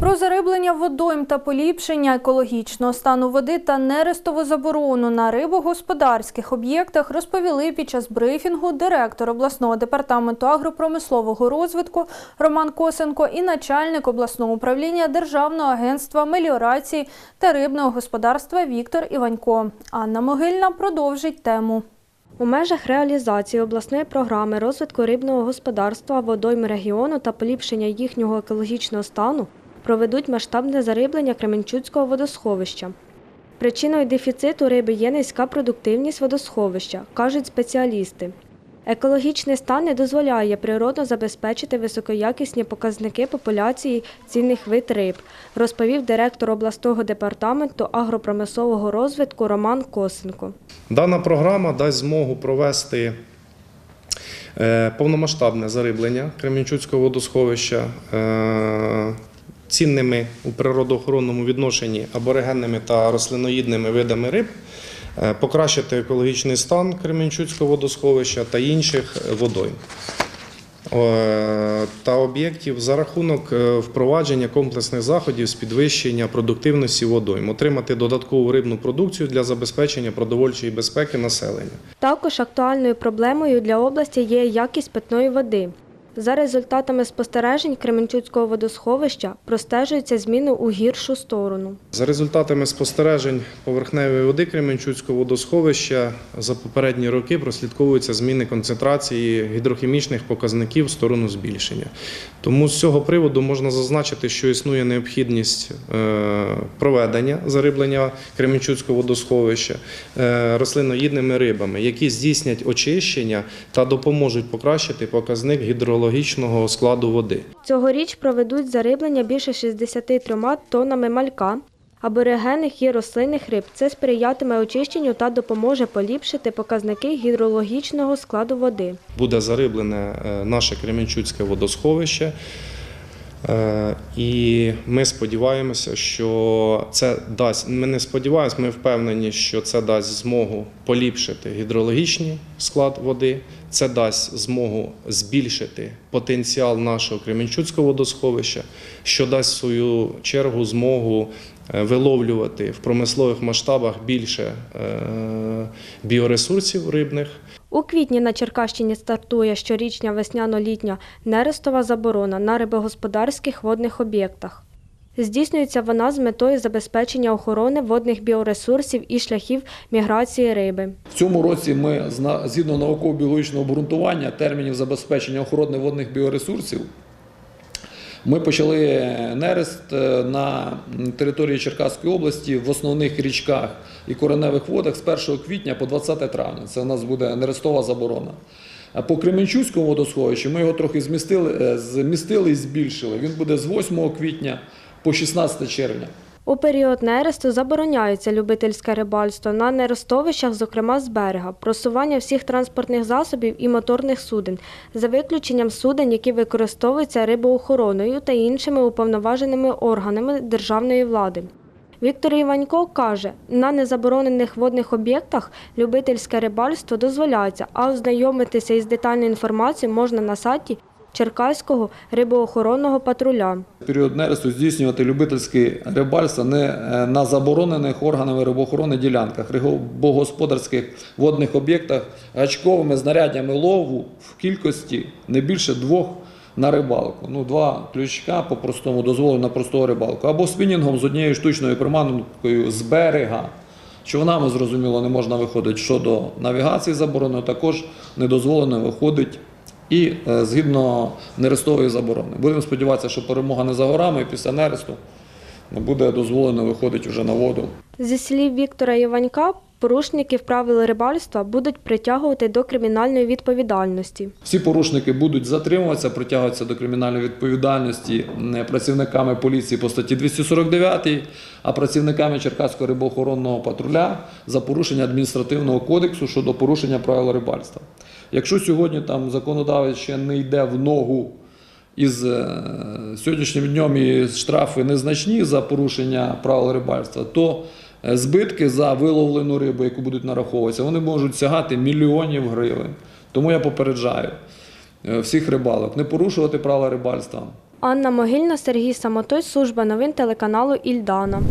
Про зариблення водойм та поліпшення екологічного стану води та нерестову заборону на рибогосподарських об'єктах розповіли під час брифінгу директор обласного департаменту агропромислового розвитку Роман Косенко і начальник обласного управління Державного агентства меліорації та рибного господарства Віктор Іванько. Анна Могильна продовжить тему. У межах реалізації обласної програми розвитку рибного господарства водойм регіону та поліпшення їхнього екологічного стану проведуть масштабне зариблення Кременчуцького водосховища. Причиною дефіциту риби є низька продуктивність водосховища, кажуть спеціалісти. Екологічний стан не дозволяє природно забезпечити високоякісні показники популяції цінних вид риб, розповів директор обласного департаменту агропромислового розвитку Роман Косенко. Дана програма дасть змогу провести е, повномасштабне зариблення Кременчуцького водосховища е, цінними у природоохоронному відношенні аборигенними та рослиноїдними видами риб, е, покращити екологічний стан Кременчуцького водосховища та інших водойм. Е, Та об'єктів за рахунок е, впровадження комплексних заходів з підвищення продуктивності водойм, отримати додаткову рибну продукцію для забезпечення продовольчої безпеки населення. Також актуальною проблемою для області є якість питної води. За результатами спостережень Кременчуцького водосховища простежується зміни у гіршу сторону. За результатами спостережень поверхневої води Кременчуцького водосховища за попередні роки прослідковуються зміни концентрації гідрохімічних показників в сторону збільшення. Тому з цього приводу можна зазначити, що існує необхідність е, проведення зариблення Кременчуцького водосховища е, рослиноїдними рибами, які здійснять очищення та допоможуть покращити показник гідрологічного складу води. Цьогоріч проведуть зариблення більше 63 тоннами малька, аборигенних і рослинних риб. Це сприятиме очищенню та допоможе поліпшити показники гідрологічного складу води. буде зариблене наше Кременчуцьке водосховище. Е, І ми сподіваємося, що це дасть. Ми не сподіваємося, ми впевнені, що це дасть змогу поліпшити гідрологічний склад води. Це дасть змогу збільшити потенціал нашого Кременчуцького водосховища, що дасть в свою чергу змогу е, виловлювати в промислових масштабах більше е, біоресурсів рибних. У квітні на Черкащині стартує щорічня весняно-літня нерестова заборона на рибогосподарських водних об'єктах. Здійснюється вона з метою забезпечення охорони водних біоресурсів і шляхів міграції риби. В цьому році ми згідно науково-біологічного обґрунтування термінів забезпечення охорони водних біоресурсів. Ми почали нерест е, на території Черкаської області в основних річках і кореневих водах з 1 квітня по 20 травня. Це у нас буде нерестова заборона. По Кременчуцькому водосховищі ми його трохи змістили, е, змістили і збільшили. Він буде з 8 квітня по 16 червня. У період нересту забороняється любительське рибальство на нерестовищах, зокрема з берега, просування всіх транспортних засобів і моторних суден, за виключенням суден, які використовуються рибоохороною та іншими уповноваженими органами державної влади. Віктор Іванько каже, на незаборонених водних об'єктах любительське рибальство дозволяється, а ознайомитися із детальною інформацією можна на сайті Черкаського рибоохоронного патруля. Період нересту здійснювати любительське рибальство не е, на заборонених органами рибоохорони ділянках, рибогосподарських водних об'єктах гачковими знаряддями лову в кількості не більше двох на рибалку. Ну, два ключка по-простому дозволено на просту рибалку. Або спінінгом з однією штучною приманкою з берега. Човнами, зрозуміло, не можна виходити. Щодо навігації заборонено, також не дозволено виходить і е, згідно нерестової заборони. Будемо сподіватися, що перемога не за горами і після нересту буде дозволено виходити вже на воду. Зі слів Віктора Іванька, порушників правил рибальства будуть притягувати до кримінальної відповідальності. Всі порушники будуть затримуватися, притягуватися до кримінальної відповідальності працівниками поліції по статті 249, а працівниками Черкаського рибоохоронного патруля за порушення адміністративного кодексу щодо порушення правил рибальства. Якщо сьогодні там законодавець ще не йде в ногу із е, сьогоднішнім днем і штрафи незначні за порушення правил рибальства, то збитки за виловлену рибу, яку будуть нараховуватися, вони можуть сягати мільйонів гривень. Тому я попереджаю е, всіх рибалок не порушувати правила рибальства, Анна Могильна, Сергій Самотой, служба новин телеканалу Ільдана.